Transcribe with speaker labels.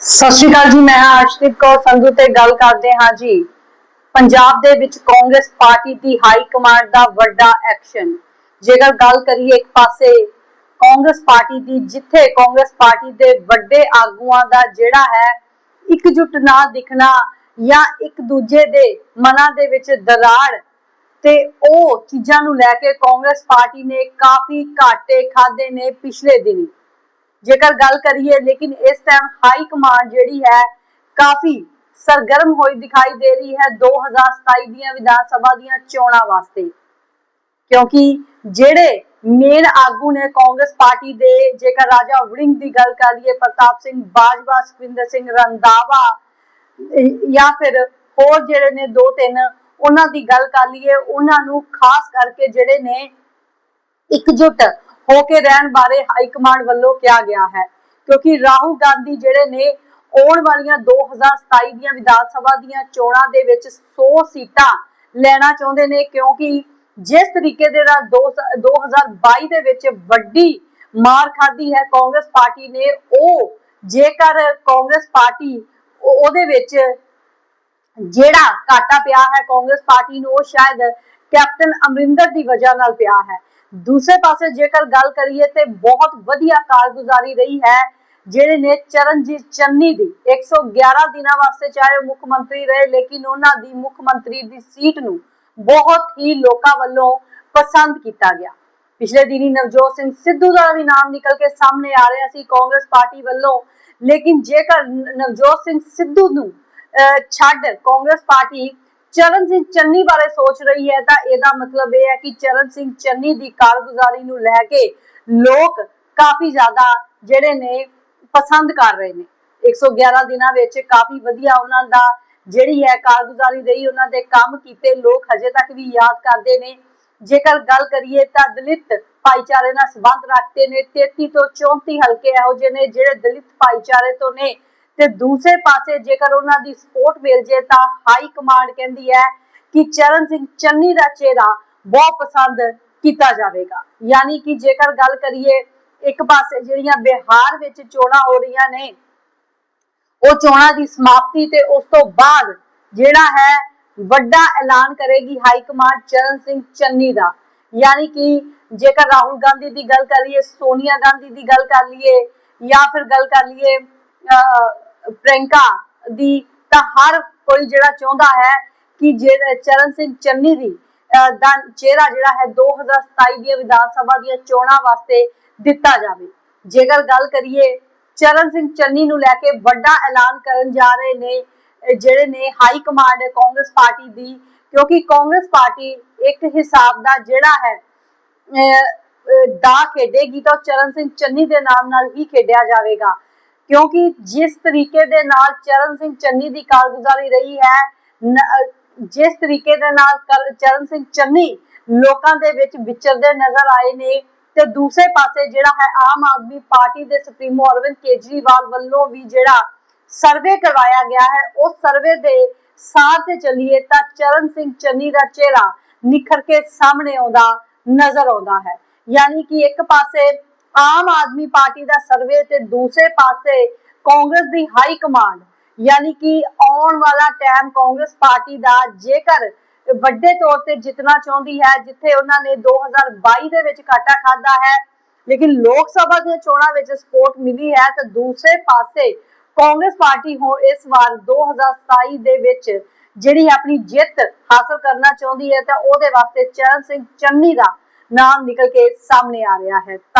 Speaker 1: ਸਤਿ ਸ਼੍ਰੀ ਅਕਾਲ ਜੀ, ਮੈਂ ਹਾਂ ਕੌਰ ਸੰਧੂ ਤੇ ਗੱਲ ਕਰਦੇ ਹਾਂ ਜੀ। ਪੰਜਾਬ ਦੇ ਵਿੱਚ ਕਾਂਗਰਸ ਪਾਰਟੀ ਦੀ ਹਾਈ ਕਮਾਂਡ ਦਾ ਵੱਡਾ ਐਕਸ਼ਨ। ਜੇਕਰ ਗੱਲ ਕਰੀਏ ਇੱਕ ਪਾਸੇ, ਕਾਂਗਰਸ ਪਾਰਟੀ ਦੀ ਜਿੱਥੇ ਕਾਂਗਰਸ ਪਾਰਟੀ ਦੇ ਵੱਡੇ ਆਗੂਆਂ ਦਾ ਜਿਹੜਾ ਹੈ, ਇਕਜੁੱਟ ਨਾ ਦਿਖਣਾ ਜਾਂ ਇੱਕ ਦੂਜੇ ਦੇ ਮਨਾਂ ਦੇ ਵਿੱਚ ਦਰਾੜ, ਤੇ ਉਹ ਚੀਜ਼ਾਂ ਨੂੰ ਲੈ ਕੇ ਕਾਂਗਰਸ ਪਾਰਟੀ ਨੇ ਕਾਫੀ ਘਾਟੇ ਖਾਦੇ ਨੇ ਪਿਛਲੇ ਦਿਨੀ। ਜੇਕਰ ਗੱਲ ਕਰੀਏ, ਲੇਕਿਨ ਇਸ ਟਾਈਮ ਹਾਈ ਕਮਾਂਡ ਜਿਹੜੀ ਹੈ, ਕਾਫੀ ਸਰਗਰਮ ਹੋਈ ਦਿਖਾਈ ਦੇ ਰਹੀ ਹੈ 2027 ਦੀਆਂ ਵਿਧਾਨ ਸਭਾ ਦੀਆਂ ਚੋਣਾਂ ਵਾਸਤੇ। ਕਿਉਂਕਿ ਜਿਹੜੇ ਮੇਨ ਆਗੂ ਨੇ ਕਾਂਗਰਸ ਪਾਰਟੀ ਦੇ, ਜੇਕਰ ਰਾਜਾ ਵੜਿੰਗ ਦੀ ਗੱਲ ਕਰ ਲਈਏ ਪ੍ਰਤਾਪ ਸਿੰਘ ਬਾਜਵਾ, ਸੁਖਵਿੰਦਰ ਸਿੰਘ ਰੰਦਾਵਾ ਜਾਂ ਫਿਰ ਹੋਰ ਜਿਹੜੇ ਨੇ ਦੋ ਤਿੰਨ ਉਹਨਾਂ ਦੀ ਗੱਲ ਕਰ ਲਈਏ, ਉਹਨਾਂ ਨੂੰ ਖਾਸ ਕਰਕੇ ਜਿਹੜੇ ਨੇ ਇਕਜੁੱਟ ਹੋ ਕੇ ਰਹਿਣ ਬਾਰੇ ਹਾਈ ਕਮਾਂਡ ਵੱਲੋਂ ਕਿਹਾ ਗਿਆ ਹੈ। ਕਿਉਂਕਿ ਰਾਹੁਲ ਗਾਂਧੀ ਜਿਹੜੇ ਨੇ, ਆਉਣ ਵਾਲੀਆਂ 2027 ਦੀਆਂ ਵਿਧਾਨ ਸਭਾ ਦੀਆਂ ਚੋਣਾਂ ਦੇ ਵਿੱਚ 100 ਸੀਟਾਂ ਲੈਣਾ ਚਾਹੁੰਦੇ ਨੇ, ਕਿਉਂਕਿ ਜਿਸ ਤਰੀਕੇ ਦੇ ਨਾਲ ਦੋ- 2022 ਦੇ ਵਿੱਚ ਵੱਡੀ ਮਾਰ ਖਾਧੀ ਹੈ ਕਾਂਗਰਸ ਪਾਰਟੀ ਨੇ, ਉਹ ਜੇਕਰ ਕਾਂਗਰਸ ਪਾਰਟੀ, ਉਹ- ਉਹਦੇ ਵਿੱਚ ਜਿਹੜਾ ਘਾਟਾ ਪਿਆ ਹੈ ਕਾਂਗਰਸ ਪਾਰਟੀ ਨੂੰ, ਉਹ ਸ਼ਾਇਦ ਕੈਪਟਨ ਅਮਰਿੰਦਰ ਦੀ ਵਜ੍ਹਾ ਨਾਲ ਪਿਆ ਹੈ। ਦੂਸਰੇ ਪਾਸੇ ਜੇਕਰ ਗੱਲ ਕਰੀਏ ਤੇ ਬਹੁਤ ਵਧੀਆ ਕਾਰਗੁਜ਼ਾਰੀ ਰਹੀ ਹੈ, ਜਿਹੜੇ ਨੇ ਚਰਨਜੀਤ ਚੰਨੀ ਦੀ। 111 ਦਿਨਾਂ ਵਾਸਤੇ ਚਾਹੇ ਮੁੱਖ ਮੰਤਰੀ ਰਹੇ, ਲੇਕਿਨ ਉਹਨਾਂ ਦੀ ਮੁੱਖ ਮੰਤਰੀ ਦੀ ਸੀਟ ਨੂੰ ਬਹੁਤ ਹੀ ਲੋਕਾਂ ਵੱਲੋਂ ਪਸੰਦ ਕੀਤਾ ਗਿਆ। ਪਿਛਲੇ ਦਿਨੀ ਨਵਜੋਤ ਸਿੰਘ ਸਿੱਧੂ ਦਾ ਵੀ ਨਾਮ ਨਿਕਲ ਕੇ ਸਾਹਮਣੇ ਆ ਰਿਹਾ ਸੀ ਕਾਂਗਰਸ ਪਾਰਟੀ ਵੱਲੋਂ। ਲੇਕਿਨ ਜੇਕਰ ਨਵਜੋਤ ਸਿੰਘ ਸਿੱਧੂ ਨੂੰ ਛੱਡ, ਕਾਂਗਰਸ ਪਾਰਟੀ ਚਰਨ ਸਿੰਘ ਚੰਨੀ ਬਾਰੇ ਸੋਚ ਰਹੀ ਹੈ। ਤਾਂ ਇਹਦਾ ਮਤਲਬ ਇਹ ਹੈ ਕਿ ਚਰਨ ਸਿੰਘ ਚੰਨੀ ਦੀ ਕਾਰਗੁਜ਼ਾਰੀ ਨੂੰ ਲੈ ਕੇ ਲੋਕ ਕਾਫੀ ਜ਼ਿਆਦਾ ਜਿਹੜੇ ਨੇ ਪਸੰਦ ਕਰ ਰਹੇ ਨੇ। 111 ਦਿਨਾਂ ਵਿੱਚ ਕਾਫੀ ਵਧੀਆ ਉਹਨਾਂ ਦਾ ਜਿਹੜੀ ਹੈ ਕਾਰਗੁਜ਼ਾਰੀ ਰਹੀ, ਉਹਨਾਂ ਦੇ ਕੰਮ ਕੀਤੇ। ਲੋਕ ਹਜੇ ਤੱਕ ਵੀ ਯਾਦ ਕਰਦੇ ਨੇ। ਜੇਕਰ ਗੱਲ ਕਰੀਏ ਤਾਂ ਦਲਿਤ ਭਾਈਚਾਰੇ ਨਾਲ ਸੰਬੰਧ ਰੱਖਦੇ ਨੇ। 33 ਤੋਂ 34 ਹਲਕੇ ਇਹੋ ਜਿਹੇ ਨੇ ਜਿਹੜੇ ਦਲਿਤ ਭਾਈਚਾਰੇ ਤੋਂ ਨੇ। ਤੇ ਦੂਸਰੇ ਪਾਸੇ ਜੇਕਰ ਉਹਨਾਂ ਦੀ ਸਪੋਰਟ ਮਿਲ ਜੇ ਤਾਂ ਹਾਈ ਕਮਾਂਡ ਕਹਿੰਦੀ ਹੈ ਕਿ ਚਰਨ ਸਿੰਘ ਚੰਨੀ ਦਾ ਚਿਹਰਾ ਬਹੁਤ ਪਸੰਦ ਕੀਤਾ ਜਾਵੇਗਾ। ਯਾਨੀ ਕਿ ਜੇਕਰ ਗੱਲ ਕਰੀਏ, ਇੱਕ ਪਾਸੇ ਜਿਹੜੀਆਂ ਬਿਹਾਰ ਵਿੱਚ ਚੋਣਾਂ ਹੋ ਰਹੀਆਂ ਨੇ, ਉਹ ਚੋਣਾਂ ਦੀ ਸਮਾਪਤੀ ਤੇ ਉਸ ਤੋਂ ਬਾਅਦ ਜਿਹੜਾ ਹੈ, ਵੱਡਾ ਐਲਾਨ ਕਰੇਗੀ ਹਾਈ ਕਮਾਂਡ ਚਰਨ ਸਿੰਘ ਚੰਨੀ ਦਾ। ਯਾਨੀ ਕਿ ਜੇਕਰ ਰਾਹੁਲ ਗਾਂਧੀ ਦੀ ਗੱਲ ਕਰ ਲਈਏ, ਸੋਨੀਆ ਗਾਂਧੀ ਦੀ ਗੱਲ ਕਰ ਲਈਏ ਜਾਂ ਫਿਰ ਗੱਲ ਕਰ ਲਈਏ ਅਹ, ਦੀ ਤਾਂ ਹਰ ਕੋਈ ਜਿਹੜਾ ਚਾਹੁੰਦਾ ਹੈ ਕਿ ਜਿਹੜਾ ਚਰਨ ਸਿੰਘ ਚੰਨੀ ਦੀ ਦਾ ਚਿਹਰਾ ਜਿਹੜਾ ਹੈ 2027 ਦੀਆਂ ਵਿਧਾਨ ਸਭਾ ਦੀਆਂ ਚੋਣਾਂ ਵਾਸਤੇ ਦਿੱਤਾ ਜਾਵੇ। ਜੇਕਰ ਗੱਲ ਕਰੀਏ ਚਰਨ ਸਿੰਘ ਚੰਨੀ ਨੂੰ ਲੈ ਕੇ ਵੱਡਾ ਐਲਾਨ ਕਰਨ ਜਾ ਰਹੇ ਨੇ ਅਹ ਜਿਹੜੇ ਨੇ ਹਾਈ ਕਮਾਂਡ ਕਾਂਗਰਸ ਪਾਰਟੀ ਦੀ ਕਿਉਂਕਿ ਕਾਂਗਰਸ ਪਾਰਟੀ ਇੱਕ ਹਿਸਾਬ ਦਾ ਜਿਹੜਾ ਹੈ ਦਾ ਖੇਡੇਗੀ ਤਾਂ ਉਹ ਚਰਨ ਸਿੰਘ ਚੰਨੀ ਦੇ ਨਾਮ ਨਾਲ ਹੀ ਖੇਡਿਆ ਜਾਵੇਗਾ। ਕਿਉਂਕਿ ਜਿਸ ਤਰੀਕੇ ਦੇ ਨਾਲ ਚਰਨ ਸਿੰਘ ਚੰਨੀ ਦੀ ਕਾਰਗੁਜ਼ਾਰੀ ਰਹੀ ਹੈ ਜਿਸ ਤਰੀਕੇ ਦੇ ਨਾਲ ਚਰਨ ਸਿੰਘ ਚੰਨੀ ਲੋਕਾਂ ਦੇ ਵਿੱਚ ਵਿਚਰਦੇ ਨਜ਼ਰ ਆਏ ਨੇ ਤੇ ਦੂਸਰੇ ਪਾਸੇ ਜਿਹੜਾ ਹੈ ਆਮ ਆਦਮੀ ਪਾਰਟੀ ਦੇ ਸੁਪਰੀਮੋ ਅਰਵਿੰਦ ਕੇਜਰੀਵਾਲ ਵੱਲੋਂ ਵੀ ਜਿਹੜਾ ਸਰਵੇ ਕਰਵਾਇਆ ਗਿਆ ਹੈ, ਉਸ ਸਰਵੇ ਦੇ ਸਾਰ ਤੇ ਚੱਲੀਏ ਤਾਂ ਚਰਨ ਸਿੰਘ ਚੰਨੀ ਦਾ ਚਿਹਰਾ ਨਿਖਰ ਕੇ ਸਾਹਮਣੇ ਆਉਂਦਾ, ਨਜ਼ਰ ਆਉਂਦਾ ਹੈ। ਯਾਨੀ ਕਿ ਇੱਕ ਪਾਸੇ ਆਮ ਆਦਮੀ ਪਾਰਟੀ ਦਾ ਸਰਵੇ ਤੇ ਦੂਸਰੇ ਪਾਸੇ ਕਾਂਗਰਸ ਦੀ ਹਾਈ ਕਮਾਂਡ, ਯਾਨੀ ਕਿ ਆਉਣ ਵਾਲਾ ਟਾਈਮ ਕਾਂਗਰਸ ਪਾਰਟੀ ਦਾ ਜੇਕਰ ਵੱਡੇ ਤੌਰ ਤੇ ਜਿੱਤਣਾ ਚਾਹੁੰਦੀ ਹੈ, ਜਿੱਥੇ ਉਹਨਾਂ ਨੇ 2022 ਦੇ ਵਿੱਚ ਘਾਟਾ ਖਾਦਾ ਹੈ, ਲੇਕਿਨ ਲੋਕ ਸਭਾ ਦੀਆਂ ਚੋਣਾਂ ਵਿੱਚ ਸਪੋਰਟ ਮਿਲੀ ਹੈ, ਤਾਂ ਦੂਸਰੇ ਪਾਸੇ ਕਾਂਗਰਸ ਪਾਰਟੀ ਹੋ ਇਸ ਵਾਰ 2027 ਦੇ ਵਿੱਚ ਜਿਹੜੀ ਆਪਣੀ ਜਿੱਤ ਹਾਸਲ ਕਰਨਾ ਚਾਹੁੰਦੀ ਹੈ, ਤਾਂ ਉਹਦੇ ਵਾਸਤੇ ਚਰਨ ਸਿੰਘ ਚੰਨੀ ਦਾ ਨਾਮ ਨਿਕਲ ਕੇ ਸਾਹਮਣੇ ਆ ਰਿਹਾ ਹੈ।